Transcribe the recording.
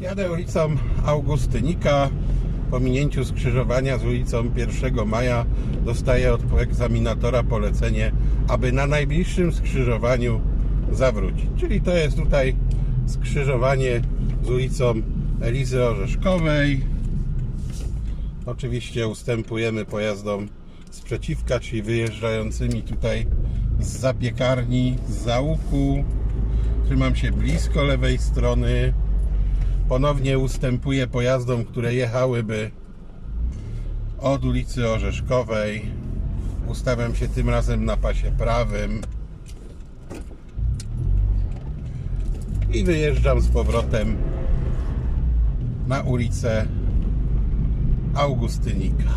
Jadę ulicą Augustynika. Po minięciu skrzyżowania z ulicą 1 Maja dostaję od egzaminatora polecenie, aby na najbliższym skrzyżowaniu zawrócić. Czyli to jest tutaj skrzyżowanie z ulicą Elizy Orzeszkowej. Oczywiście ustępujemy pojazdom sprzeciwka, czyli wyjeżdżającymi tutaj z zapiekarni, z załuku. Trzymam się blisko lewej strony. Ponownie ustępuję pojazdom, które jechałyby od ulicy Orzeszkowej. Ustawiam się tym razem na pasie prawym. I wyjeżdżam z powrotem na ulicę Augustynika.